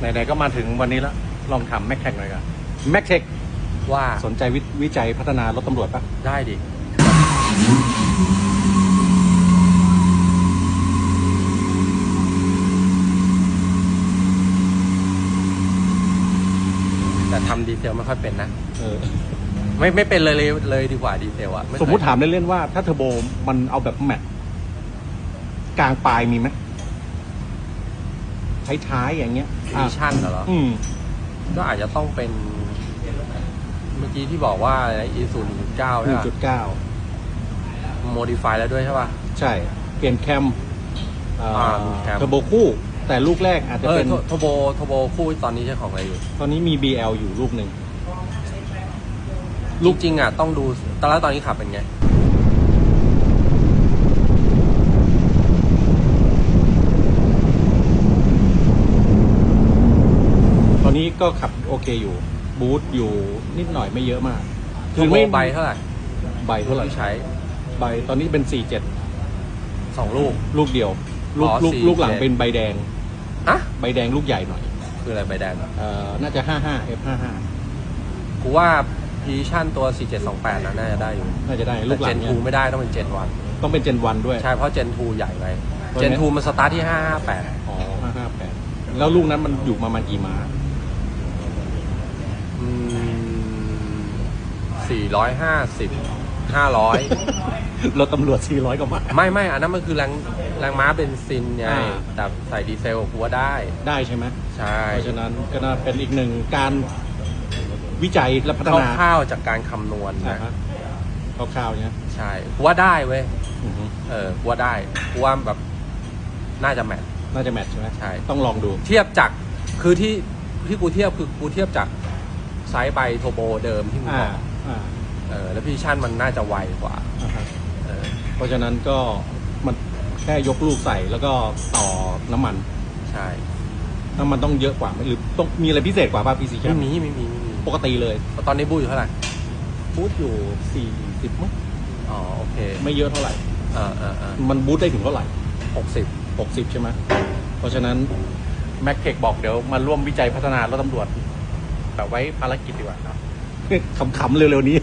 ไหนๆก็มาถึงวันนี้แล้ว ลองถามแม็กเทคหน่อยกันแม็กเทคว่าสนใจวิวิจัยพัฒนารถตำรวจปะได้ดิ แต่ทำดีเซลไม่ค่อยเป็นนะ เออ ไม่ไม่เป็นเลยเลยเลยดีกว่าดีเซลอะไเคยสมมุติถามเล่นๆว่า ถ้าเทอร์โบมันเอาแบบแมทกลางปลายมีไหม ท้ายๆอย่างเงี้ยมิชชั่นเหรอ อืม ก็อาจจะต้องเป็นเมื่อกี้ที่บอกว่าอีศูนย์เก้าหใช่นึ่งปะจุดเก้าโมดิฟายแล้วด้วยใช่ป่ะ ใช่ เปลี่ยนแคมเอ่ออ่ามีแคม เทอร์โบคู่ แต่ลูกแรกอาจจะเออเป็นโทโทโบโทโบคู่ตอนนี้ใช้ของอะไรอยู่ ตอนนี้มี BL อยู่ลูกหนึ่ง ลูกจริงอะต้องดูตอนแรกตอนนี้ขับเป็นไง ตอนนี้ก็ขับโอเคอยู่ บูทอยู่นิดหน่อยไม่เยอะมากโทโบใบเท่าไหร่ใบเท่าไหร่ที่ใช้ใบตอนนี้เป็นสี่เจ็ดสองลูก ลูกเดียว ลูกอ๋อลูก47ลูกหลังเป็นใบแดง อะใบแดงลูกใหญ่หน่อยคืออะไรใบแดงเอ่อน่าจะห้าห้า F ห้าห้ากูว่าพีชั่นตัว 4728นะน่าจะได้อยู่น่าจะได้ลูแต่กหลัเจงนเนี่ยทูไม่ได้ต้องเป็นเจนวันต้องเป็นเจนวันด้วย ใช่เพราะเจนทูใหญ่ไปเพราะเจนฉะนั้นทูมันสตาร์ทที่ 558 อ๋อห้าห้าแปดแล้วลูกนั้นมันอยู่ประมาณกี่ม้า 450 500 รถตำรวจ 400 กว่าม้าไม่ไม่อันนั้นมันคือแรงแรงม้าเบนซินไงอ่า แต่ใส่ดีเซลกูว่าได้ ได้ใช่ไหมใช่เพราะฉะนั้นก็น่าเป็นอีกหนึ่งการวิจัยและพัฒนาคร่าวๆจากการคำนวณอ่านะฮะคร่าวๆเนี่ยใช่กูว่าได้เว้ยอือฮึเออกูว่าได้กูว่าแบบน่าจะแมท น่าจะแมทใช่ไหมใช่ ต้องลองดู เทียบจากคือที่ที่กูเทียบคือกูเทียบจาก ไซส์ใบโทโบเดิมที่มึงอ่าบอกอ่าเออแล้วพี่ชั่นมันน่าจะไวกว่าอ่าฮะเออเพราะฉะนั้นก็มันแค่ยกลูกใส่แล้วก็ต่อน้ำมัน ใช่น้ำมันต้องเยอะกว่าไหมหรือต้องมีอะไรพิเศษกว่าป่ะพีซีแคไม่มมีไม่มีไม่มีปกติเลยตอนนี้บูอยู่เท่าไหร่บูทอยู่สี่สิบมั้งอ๋อโอเคไม่เยอะเท่าไหร่ เออเออเออมันบูทได้ถึงเท่าไหร่ หกสิบหกสิบใช่ไหมเพราะฉะนั้นแม็กเทคบอกเดี๋ยวมาร่วมวิจัยพัฒนารถตำรวจ แบบไว้ภารกิจดีกว่าครับขำๆเร็วๆนี้